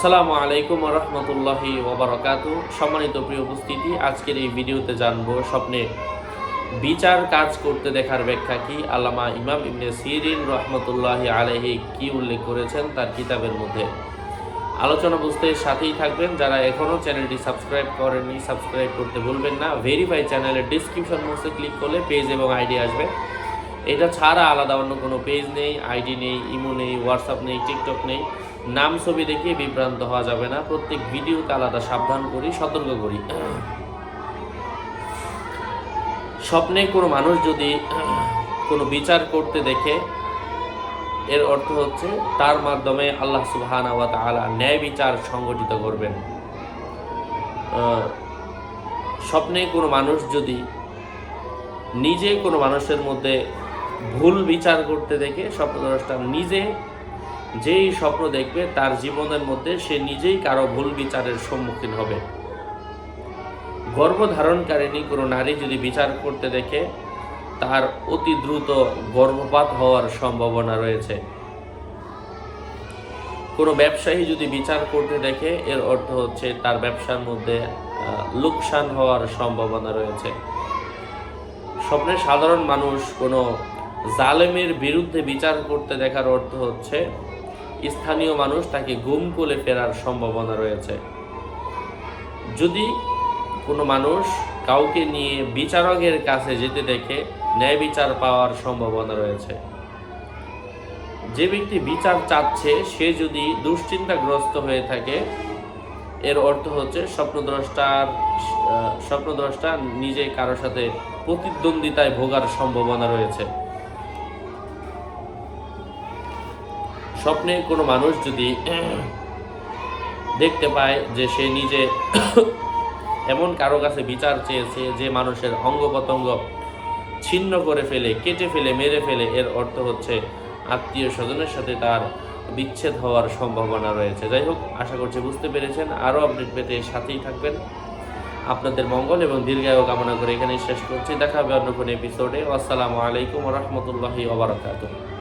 আসসালামু আলাইকুম রহমতুল্লাহি ওবরাকাত সম্মানিত প্রিয় উপস্থিতি, আজকের এই ভিডিওতে জানব স্বপ্নে বিচার কাজ করতে দেখার ব্যাখ্যা কি? আল্লামা ইমাম ইবনে সিরিন রহমতুল্লাহি আলাইহি কি উল্লেখ করেছেন তার কিতাবের মধ্যে? আলোচনা বুঝতে সাথেই থাকবেন। যারা এখনও চ্যানেলটি সাবস্ক্রাইব করেননি, সাবস্ক্রাইব করতে ভুলবেন না। ভেরিফাই চ্যানেলের ডিসক্রিপশন বক্সে ক্লিক করলে পেজ এবং আইডি আসবে। এটা ছাড়া আলাদা অন্য কোনো পেজ নেই আইডি নেই ইমো নেই হোয়াটসঅ্যাপ নেই টিকটক নেই। নাম ছবি দেখিয়ে বিভ্রান্ত হওয়া যাবে না। প্রত্যেক ভিডিওতে আলাদা সাবধান করি, সতর্ক করি। স্বপ্নে কোনো মানুষ যদি কোনো বিচার করতে দেখে, এর অর্থ হচ্ছে তার মাধ্যমে আল্লাহ সুবহানা তাআলা ন্যায় বিচার সংগঠিত করবেন। স্বপ্নে কোনো মানুষ যদি নিজে কোনো মানুষের মধ্যে ভুল বিচার করতে দেখে স্বপ্নদ্রষ্টা নিজে যেই স্বপ্ন দেখবে, তার জীবনের মধ্যে সে নিজেই কারও ভুল বিচারের সম্মুখীন হবে। গর্ভধারণকারিণী কোনো নারী যদি বিচার করতে দেখে, তার অতি দ্রুত গর্ভপাত হওয়ার সম্ভাবনা রয়েছে। কোনো ব্যবসায়ী যদি বিচার করতে দেখে, এর অর্থ হচ্ছে তার ব্যবসার মধ্যে লোকসান হওয়ার সম্ভাবনা রয়েছে। স্বপ্নে সাধারণ মানুষ কোনো জালেমের বিরুদ্ধে বিচার করতে দেখার অর্থ হচ্ছে, স্থানীয় মানুষ তাকে গুম করে ফেরার সম্ভাবনা রয়েছে। যদি কোনো মানুষ কাউকে নিয়ে বিচারকের কাছে যেতে দেখে, ন্যায় বিচার পাওয়ার সম্ভাবনা রয়েছে। যে ব্যক্তি বিচার চাচ্ছে, সে যদি দুশ্চিন্তাগ্রস্ত হয়ে থাকে, এর অর্থ হচ্ছে স্বপ্নদ্রষ্টার স্বপ্নদ্রষ্টা নিজে কারোর সাথে প্রতিদ্বন্দ্বিতায় ভোগার সম্ভাবনা রয়েছে। স্বপ্নে কোনো মানুষ যদি দেখতে পায় যে সে নিজে এমন কারও কাছে বিচার চেয়েছে যে মানুষের অঙ্গ প্রত্যঙ্গ ছিন্ন করে ফেলে, কেটে ফেলে, মেরে ফেলে, এর অর্থ হচ্ছে আত্মীয় স্বজনের সাথে তার বিচ্ছেদ হওয়ার সম্ভাবনা রয়েছে। যাই হোক, আশা করছি বুঝতে পেরেছেন। আরও আপডেট পেতে সাথেই থাকবেন। আপনাদের মঙ্গল এবং দীর্ঘায়ু কামনা করে এখানেই শেষ করছি। দেখা হবে অন্য কোনো এপিসোডে আসসালামু আলাইকুম রহমতুল্লাহি ওবরাকাতুহ